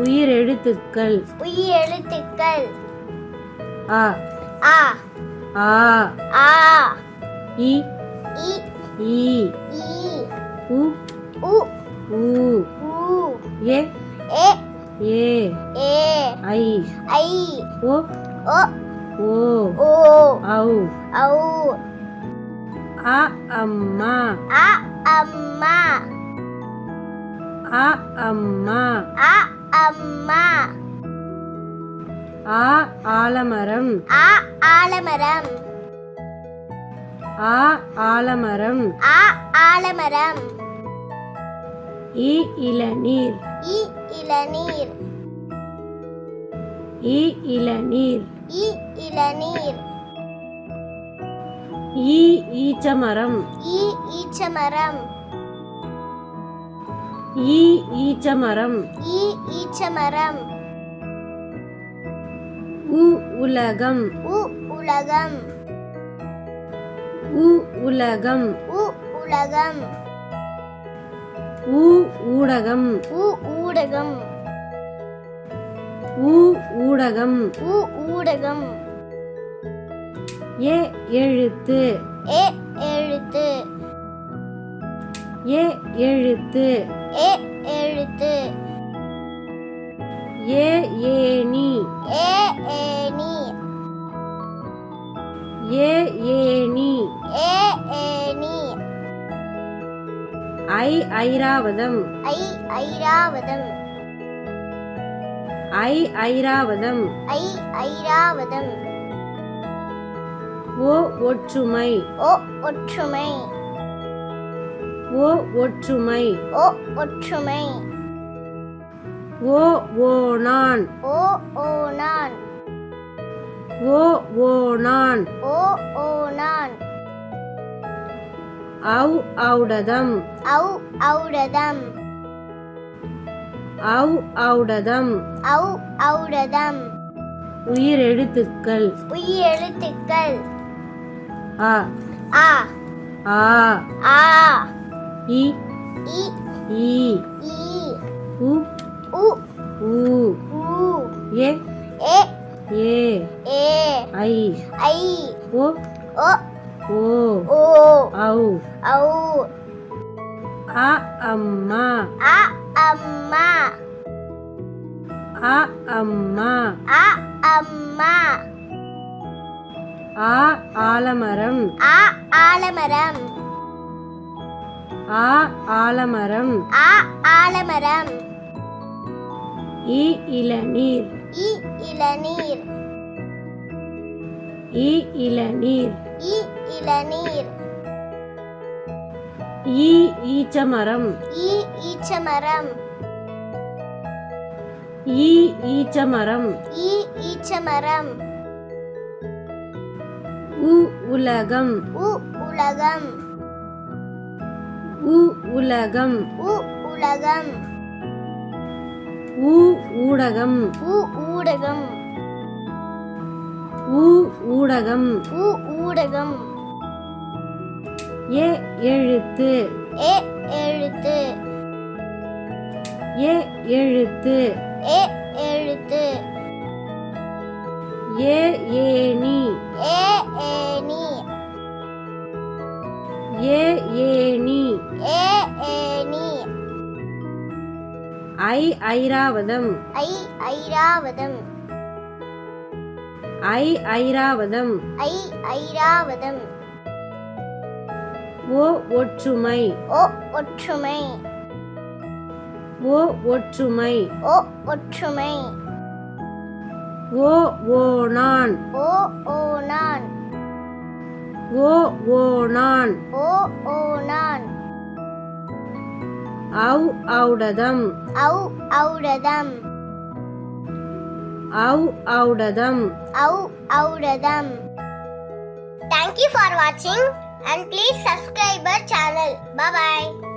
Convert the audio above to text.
உயிரெழுத்துக்கள். உயிரெழுத்துக்கள். அ ஆ. ஆ. ஆ. இ. இ. ஈ ஈ உ. உ. ஊ ஊ ஏ. ஏ. ஏ. ஏ. ஐ. ஐ. ஓ. ஓ. ஓ. ஓ. ஔ ஔ அ. அம்மா. அ. அம்மா. அ. அம்மா. அ. அம்மா. ஆ ஆலமரம். ஆ ஆலமரம். ஆ ஆலமரம். ஆ ஆலமரம். இ இளநீர். இ இளநீர். இ இளநீர். இ இளநீர். ஈ ஈச்சமரம். இ ஈச்சமரம். ஈ ஈச்சமரம். இ ஈச்சமரம். உ உலகம். உ உலகம். உ உலகம். உ உலகம். உ ஊடகம். உ ஊடகம். உ ஊடகம். உ ஊடகம். ஏ எழுத்து. ஏ எழுத்து. ஏ எழுத்து. ஏ எழுத்து. ஏ ஏனி ஏ ஏனி ஏ ஏனி ஏ ஏனி ஐ ஐராவதம். ஐ ஐராவதம். ஐ ஐராவதம். ஐ ஐராவதம். ஓ ஒற்றுமை. ஓ ஒற்றுமை. ஓ ஒற்றுமை. ஓ ஒற்றுமை. ஓ ஓணான் ஓ ஓனான் ஓ ஓணான் ஓ ஓனான் ஔ ஔடதம். ஔ ஔடதம். ஔ ஔடதம். ஔ ஔடதம். உயிரெழுத்துக்கள். உயிரெழுத்துக்கள். அ. ஆ. ஆ. ஆ. இ இ ஈ உ உ ஊ ஊ ஏ ஏ ஏ ஏ ஐ ஐ ஓ ஓ ஓ ஓ ஔ ஔ அ அம்மா அ அம்மா அ அம்மா அ அம்மா ஆ ஆலமரம் ஆ ஆலமரம் ஆ ஆலமரம். ஆ ஆலமரம். இ இளநீர். இ இளநீர். இ இளநீர். இ இளநீர். ஈ ஈச்சமரம். இ ஈச்சமரம். ஈ ஈச்சமரம். இ ஈச்சமரம். உ உலகம். உ உலகம். உ உலகம். உ உலகம். உ ஊடகம். உ ஊடகம். உ ஊடகம். உ ஊடகம். ஏ எழுத்து. ஏ எழுத்து. ஏ எழுத்து. ஏ எழுத்து. ஏ ஏனி ஏ ஏனி ஏ ஐ ஐராவதம். ஐ ஐராவதம். ஐ ஐராவதம். ஐ ஐராவதம். ஓ ஒற்றுமை. ஓ ஒற்றுமை. ஓ ஒற்றுமை. ஓ ஒற்றுமை. ஓ ஓணான் ஓ ஓனான் ஓ ஓணான் ஓ ஓனான் ஔ ஔடதம் ஔ ஔடதம் ஔ ஔடதம் ஔ ஔடதம் Thank you for watching and please subscribe our channel. Bye bye.